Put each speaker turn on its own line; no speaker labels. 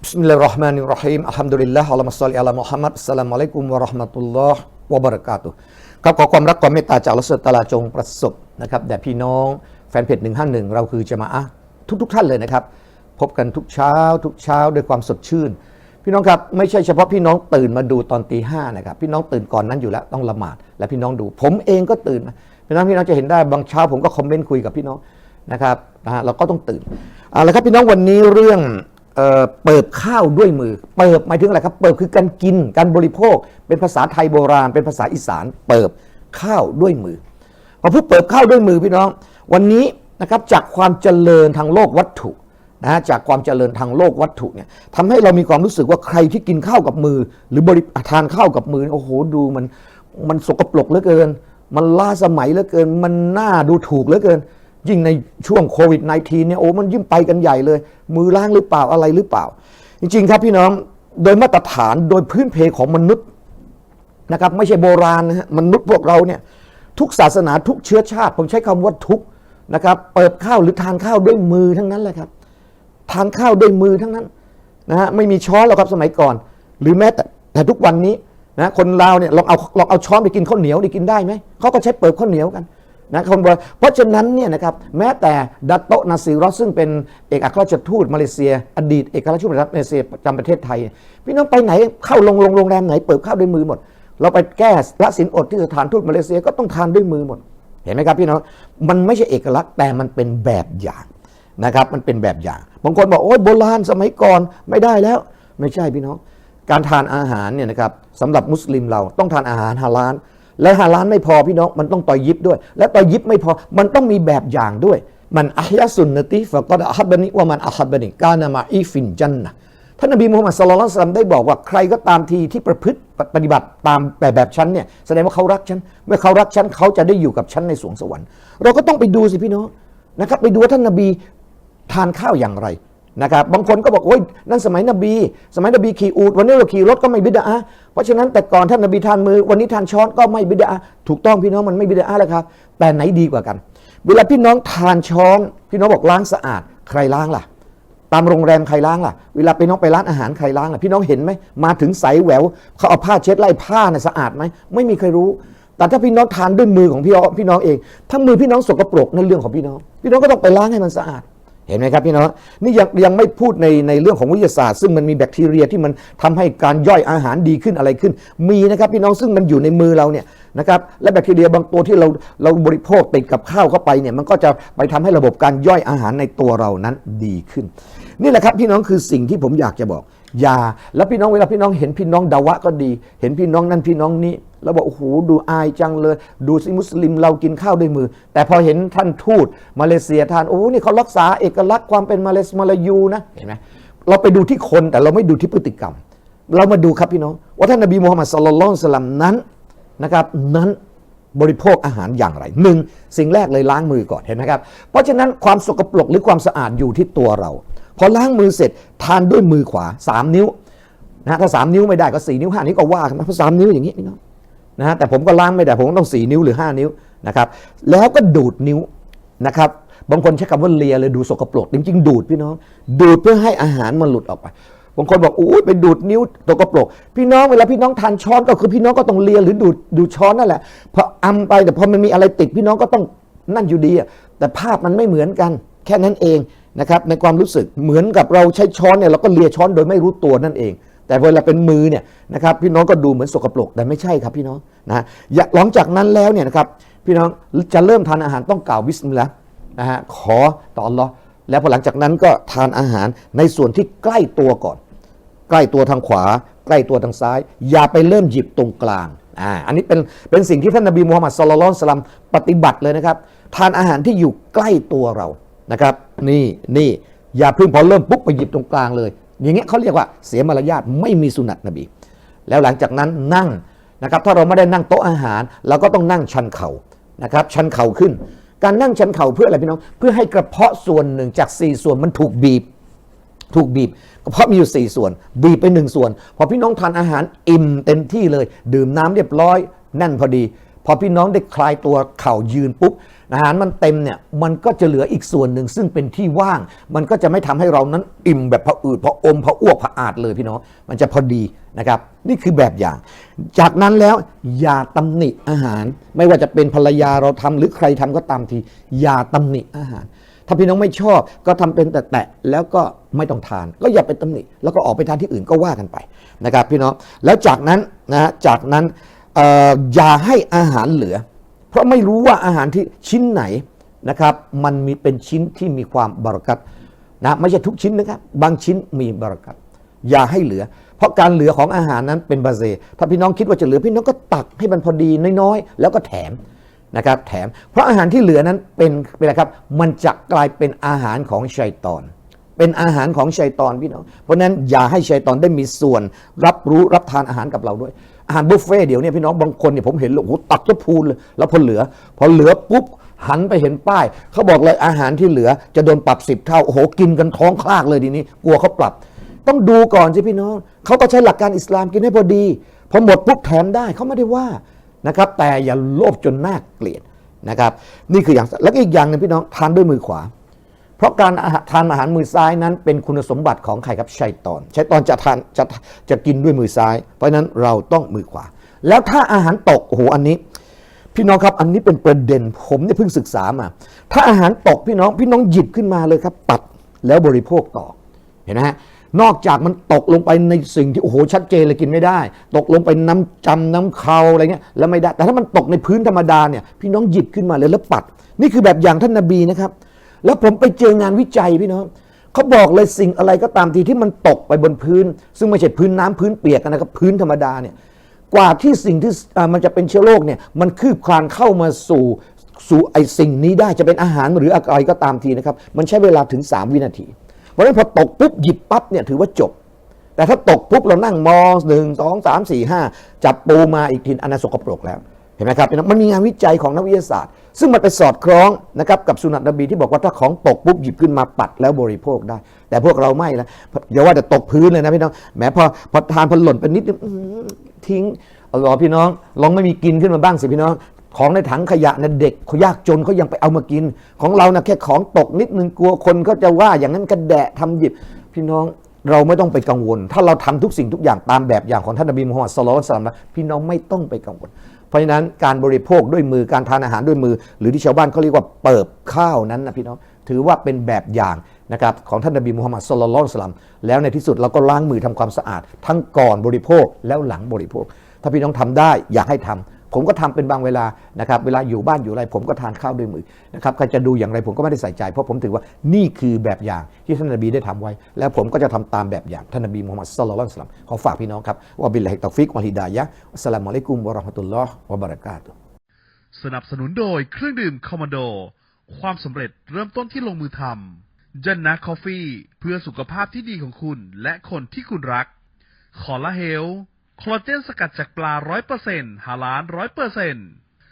Bismillah ar-Rahman ar-Rahim. Alhamdulillah. Allahumma salli ala Muhammad. Assalamualaikum warahmatullahi wabarakatuh. ครับขอความรักความเมตตาจากลัสตาลาจงประสบนะครับแด่พี่น้องแฟนเพจหนึ่งห้าหนึ่งเราคือจะมาทุกทุกท่านเลยนะครับ พบกันทุกเช้า ทุกเช้าด้วยความสดชื่น พี่น้องครับไม่ใช่เฉพาะพี่น้องตื่นมาดูตอนตีห้านะครับ พี่น้องตื่นก่อนนั้นอยู่แล้วต้องละหมาด และพี่น้องดู ผมเองก็ตื่นพี่น้องพี่น้องจะเห็นได้บางเช้าผมก็คอมเมนต์คุยกับพี่น้องนะครับเราก็ต้องตื่นเอาละครับพี่น้องวันนี้เรื่อง เเปิบข้าวด้วยมือ เปิบหมายถึงอะไรครับ เปิบคือการกิน การบริโภค เป็นภาษาไทยโบราณ เป็นภาษาอีสาน เปิบข้าวด้วยมือ พอพูดเปิบข้าวด้วยมือพี่น้อง วันนี้นะครับจากความเจริญทางโลกวัตถุนะฮะจากความเจริญทางโลกวัตถุเนี่ยทำให้เรามีความรู้สึกว่าใครที่กินข้าวกับมือ หรือบริทานข้าวกับมือนี่โอ้โหดูมันมันสกปรกเหลือเกิน มันล้าสมัยเหลือเกิน มันน่าดูถูกเหลือเกิน ยิ่งในช่วงโควิด -19 เนี่ยโอ้มันยิ่งไปกันใหญ่เลย มือล้างหรือเปล่าอะไรหรือเปล่า จริง ๆ ครับพี่น้องโดยมาตรฐานโดยพื้นเพของมนุษย์นะครับไม่ใช่โบราณนะฮะมนุษย์พวกเราเนี่ยทุกศาสนาทุกเชื้อชาติผมใช้คำว่าทุกนะครับเปิดข้าวหรือทานข้าวด้วยมือทั้งนั้นแหละครับ ทานข้าวด้วยมือทั้งนั้นนะฮะไม่มีช้อนหรอกครับสมัยก่อน หรือแม้แต่แต่ทุกวันนี้นะคนลาวเนี่ยลองเอาลองเอาช้อนไปกินข้าวเหนียวนี่กินได้ไหมเขาก็ใช้เปิบข้าวเหนียวกัน นะคนบอกเพราะฉะนั้นเนี่ยนะครับแม้แต่ดัตโตนาซีรอสซึ่งเป็นเอกอัครราชทูตมาเลเซีย อดีตเอกอัครราชทูตมาเลเซียประจำประเทศไทย พี่น้องไปไหนเข้าโรงโรงโรงแรมไหนเปิบข้าวด้วยมือหมด เราไปแก้ละสินอดที่สถานทูตมาเลเซียก็ต้องทานด้วยมือหมด เห็นไหมครับพี่น้องมันไม่ใช่เอกลักษณ์แต่มันเป็นแบบอย่างนะครับมันเป็นแบบอย่างบางคนบอกโอ้ยโบราณสมัยก่อนไม่ได้แล้วไม่ใช่พี่น้อง การทานอาหารเนี่ยนะครับสำหรับมุสลิมเราต้องทานอาหารฮาลาล และฮาลาลไม่พอพี่น้องมันต้องต่อยยิบด้วย และต่อยยิบไม่พอมันต้องมีแบบอย่างด้วย มันอัลยสุนนติฟะกอดอัฮับบนิวะมันอัฮับบนิกานามาอีฟินจันนะท่านนบีมูฮัมมัดสลลัลลอฮุอะลัยฮิวะซัลลัมได้บอกว่าใครก็ตามทีที่ประพฤติปฏิบัติตามแบบแบบฉันเนี่ยแสดงว่าเขารักฉันเมื่อเขารักฉันเขาจะได้อยู่กับฉันในสวงสวรรค์ เราก็ต้องไปดูสิพี่น้องนะครับไปดูว่าท่านนบีทานข้าวอย่างไรนะครับบางคนก็บอกโอ้ยนั่นสมัยนบี สมัยนบีขี่อูดวันนี้เราขี่รถก็ไม่บิดาเพ ราะฉะนั้นแต่ก่อนท่านนบีทานมือ วันนี้ทานช้อนก็ไม่บิดาถูกต้องพี่น้องมันไม่บิดาแล้วครับ แต่ไหนดีกว่ากัน เวลาพี่น้องทานช้อน พี่น้องบอกล้างสะอาด ใครล้างล่ะ ตามโรงแรมใครล้างล่ะ เวลาไปน้องไปร้านอาหารใครล้างล่ะ พี่น้องเห็นไหมมาถึงใสแหววเขาเอาผ้าเช็ดไล่ผ้าเนี่ยสะอาดไหมไม่มีใครรู้ แต่ถ้าพี่น้องทานด้วยมือของพี่น้องพี่น้องเองถ้ามือพี่น้องสกปรกนั่นเรื่องของพี่น้อง พี่น้องก็ต้องไปล้างให้มันสะอาด เห็นไหมครับพี่น้องนี่ยังยังไม่พูดในในเรื่องของวิทยาศาสตร์ ซึ่งมันมีแบคทีเรียที่มันทำให้การย่อยอาหารดีขึ้นอะไรขึ้น มีนะครับพี่น้องซึ่งมันอยู่ในมือเราเนี่ยนะครับและแบคทีเรียบางตัวที่เราเราบริโภคติดกับข้าวเข้าไปเนี่ยมันก็จะไปทำให้ระบบการย่อยอาหารในตัวเรานั้นดีขึ้น นี่แหละครับพี่น้องคือสิ่งที่ผมอยากจะบอก อย่า แล้วพี่น้องเวลาพี่น้องเห็นพี่น้องดาวะก็ดี เห็นพี่น้องนั่นพี่น้องนี้ แล้วบอกโอ้โหดูอายจังเลย ดูสิมุสลิมเรากินข้าวด้วยมือ แต่พอเห็นท่านทูตมาเลเซียทานโอ้โหนี่เขารักษาเอกลักษณ์ความเป็นมาเลสมาลายูนะเห็นไหมเราไปดูที่คนแต่เราไม่ดูที่พฤติกรรม เรามาดูครับพี่น้อง ว่าท่านนบีมูฮัมมัดสุลลัลสลัมนั้นนะครับนั้นบริโภคอาหารอย่างไรหนึ่งสิ่งแรกเลยล้างมือก่อนเห็นไหมครับ เพราะฉะนั้นความสกปรกหรือความสะอาดอยู่ที่ตัวเรา พอล้างมือเสร็จทานด้วยมือขวาสามนิ้วนะถ้าสามนิ้วไม่ได้ก็สี่นิ้วห้านิ้วก็ว่ากันนะเพราะสามนิ้วอย่างนี้พี่น้องนะฮะแต่ผมก็ล้างไม่ได้ผมต้องสี่นิ้วหรือห้านิ้วนะครับแล้วก็ดูดนิ้วนะครับบางคนใช้คำว่าเลียเลยดูสกปรกจริงๆ ดูดพี่น้อง ดูดเพื่อให้อาหารมันหลุดออกไปบางคนบอกอุ้ยไปดูดนิ้วตกกระปรกพี่น้องเวลาพี่น้องทานช้อนก็คือพี่น้องก็ต้องเลียหรือดูดดูช้อนนั่นแหละพออำไปแต่พอมันมีอะไรติดพี่น้องก็ต้องนั่นอยู่ดีอะแต่ภาพมันไม่เหมือนกัน แค่นั้นเอง นะครับในความรู้สึกเหมือนกับเราใช้ช้อนเนี่ยเราก็เลียช้อนโดยไม่รู้ตัวนั่นเอง แต่เวลาเป็นมือเนี่ยนะครับพี่น้องก็ดูเหมือนสกปรกแต่ไม่ใช่ครับพี่น้องนะอย่าหลังจากนั้นแล้วเนี่ยนะครับพี่น้องจะเริ่มทานอาหารต้องกล่าวบิสมิลลาห์นะฮะขอต่ออัลลอฮ์แล้วพอหลังจากนั้นก็ทานอาหารในส่วนที่ใกล้ตัวก่อน ใกล้ตัวทางขวา ใกล้ตัวทางซ้าย อย่าไปเริ่มหยิบตรงกลางอ่าอันนี้เป็นเป็นสิ่งที่ท่านนบีมูฮัมมัดสุลลัลสลัมปฏิบัติเลยนะครับ ทานอาหารที่อยู่ใกล้ตัวเรานะครับ นี่นี่อย่าเพิ่งพอเริ่มปุ๊บไปหยิบตรงกลางเลย อย่างเงี้ยเขาเรียกว่าเสียมารยาทไม่มีสุนัตนบี แล้วหลังจากนั้นนั่งนะครับถ้าเราไม่ได้นั่งโต๊ะอาหารเราก็ต้องนั่งชันเข่านะครับชันเข่าขึ้น การนั่งชันเข่าเพื่ออะไรพี่น้องเพื่อให้กระเพาะส่วนหนึ่งจากสี่ส่วนมันถูกบีบ ถูกบีบกระเพาะมีอยู่ 4 ส่วน บีบไปหนึ่งส่วน พอพี่น้องทานอาหารอิ่มเต็มที่เลย ดื่มน้ำเรียบร้อยแน่นพอดี พอพี่น้องได้คลายตัวเข่ายืนปุ๊บอาหารมันเต็มเนี่ยมันก็จะเหลืออีกส่วนหนึ่งซึ่งเป็นที่ว่าง มันก็จะไม่ทำให้เรานั้นอิ่มแบบพออืดพออมพออ้วกพออาดเลยพี่น้องมันจะพอดีนะครับ นี่คือแบบอย่าง จากนั้นแล้วอย่าตำหนิอาหาร ไม่ว่าจะเป็นภรรยาเราทำหรือใครทำก็ตามที อย่าตำหนิอาหาร ถ้าพี่น้องไม่ชอบก็ทำเป็นแต่แตะแล้วก็ไม่ต้องทาน ก็อย่าไปตำหนิแล้วก็ออกไปทานที่อื่นก็ว่ากันไปนะครับ พี่น้องแล้วจากนั้นนะฮะจากนั้น อย่าให้อาหารเหลือ เพราะไม่รู้ว่าอาหารที่ชิ้นไหนนะครับ มันมีเป็นชิ้นที่มีความบารักัตนะไม่ใช่ทุกชิ้นนะครับ บางชิ้นมีบารักัตอย่าให้เหลือ เพราะการเหลือของอาหารนั้นเป็นบาเซถ้าพี่น้องคิดว่าจะเหลือพี่น้องก็ตักให้มันพอดีน้อยๆ แล้วก็แถมนะครับ แถม เพราะอาหารที่เหลือนั้นเป็นเป็นอะไรครับ มันจะกลายเป็นอาหารของชัยตอน เป็นอาหารของชัยตอนพี่น้อง เพราะฉะนั้นอย่าให้ชัยตอนได้มีส่วนรับรู้รับทานอาหารกับเราด้วย อาหารบุฟเฟ่ต์เดี๋ยวนี้พี่น้องบางคนเนี่ยผมเห็นเลยโอ้โหตักจะพูนเลยแล้วพอเหลือ พอเหลือปุ๊บหันไปเห็นป้าย เขาบอกเลยอาหารที่เหลือจะโดนปรับสิบเท่าโอ้โหกินกันท้องคลากเลยทีนี้ กลัวเขาปรับ ต้องดูก่อนสิพี่น้องเขาก็ใช้หลักการอิสลามกินให้พอดีพอหมดปุ๊บแถมได้เขาไม่ได้ว่านะครับ แต่อย่าโลภจนน่าเกลียดนะครับ นี่คืออย่างแล้วอีกอย่างหนึงพี่น้องทานด้วยมือขวา เพราะการอาหารทานอาหารมือซ้ายนั้นเป็นคุณสมบัติของใครครับชัยตอนชัยตอนจะทานจะจะกินด้วยมือซ้าย เพราะนั้นเราต้องมือขวา แล้วถ้าอาหารตกโอ้โหอันนี้ พี่น้องครับอันนี้เป็นประเด็นผมเนี่ยเพิ่งศึกษามา ถ้าอาหารตกพี่น้องพี่น้องหยิบขึ้นมาเลยครับ ตัดแล้วบริโภคต่อเห็นไหมฮะนอกจากมันตกลงไปในสิ่งที่โอ้โหชัดเจนเลยกินไม่ได้ ตกลงไปน้ำจำน้ำเคาอะไรเงี้ยแล้วไม่ได้ แต่ถ้ามันตกในพื้นธรรมดาเนี่ยพี่น้องหยิบขึ้นมาเลยแล้วปัด นี่คือแบบอย่างท่านนบีนะครับ แล้วผมไปเจองานวิจัยพี่น้องเขาบอกเลยสิ่งอะไรก็ตามทีที่มันตกไปบนพื้น ซึ่งไม่ใช่พื้นน้ำพื้นเปียกนะครับพื้นธรรมดาเนี่ยกว่าที่สิ่งที่มันจะเป็นเชื้อโรคเนี่ยมันคืบคลานเข้ามาสู่สู่ไอสิ่งนี้ได้จะเป็นอาหารหรืออะไรก็ตามทีนะครับมันใช้เวลาถึง 3 วินาที เพราะฉะนั้นพอตกปุ๊บหยิบปั๊บเนี่ยถือว่าจบ แต่ถ้าตกปุ๊บเรานั่งมองหนึ่งสองสามสี่ห้าจับปูมาอีกทีอันนั้นสกปรกแล้ว ห็นไหมครับมันมีงานวิจัยของนักวิทยาศาสตร์ ซึ่งมันไปสอดคล้องนะครับกับสุนัตนบีที่บอกว่าถ้าของตกปุ๊บหยิบขึ้นมาปัดแล้วบริโภคได้ แต่พวกเราไม่นะอย่าว่าแต่ตกพื้นเลยนะพี่น้องแหมพอพอทานพอหล่นไปนิดนึงทิ้งเอาหรอพี่น้อง ลองไม่มีกินขึ้นมาบ้างสิพี่น้อง ของในถังขยะนะเด็กเขายากจนเขายังไปเอามากิน ของเรานะแค่ของตกนิดนึงกลัวคนเขาจะว่าอย่างนั้นกระแดะทำหยิบพี่น้อง เราไม่ต้องไปกังวล ถ้าเราทำทุกสิ่งทุกอย่างตามแบบอย่างของท่านนบีมุฮัมมัดสุลลัลลอฮุอะลัยฮิวะสัลลัมนะพี่น้องไม่ต้องไปกังวล เพราะฉะนั้นการบริโภคด้วยมือการทานอาหารด้วยมือ หรือที่ชาวบ้านเขาเรียกว่าเปิบข้าวนั้นนะพี่น้องถือว่าเป็นแบบอย่างนะครับของท่านนบีมุฮัมมัดสุลลัลลอฮุอะลัยฮิวะสัลลัมแล้วในที่สุดเราก็ล้างมือทำความสะอาด ทั้งก่อนบริโภคแล้วหลังบริโภค ถ้าพี่น้องทำได้อยากให้ทำ ผมก็ทำเป็นบางเวลานะครับเวลาอยู่บ้านอยู่อะไร ผมก็ทานข้าวด้วยมือนะครับใครจะดูอย่างไรผมก็ไม่ได้ใส่ใจ เพราะผมถือว่านี่คือแบบอย่างที่ท่านนบีได้ทำไว้ แล้วผมก็จะทำตามแบบอย่างท่านนบีมุฮัมมัดสุลลัลลอฮุอะลัยฮิวะสัลลัมขอฝากพี่น้องครับว่าบิลลาฮิตอฟิกวะฮิดายะอัสสลามุอะลัยกุมวะราะห์มะตุลลอฮ์วะบะเราะกาตุ
สนับสนุนโดยเครื่องดื่มคอมมานโด ความสำเร็จเริ่มต้นที่ลงมือทำจันนะคอฟฟี่เพื่อสุขภาพที่ดีของคุณ และคนที่คุณรักคอลลาเฮล คอลลาเจนสกัดจากปลา 100%ฮาล้าน 100%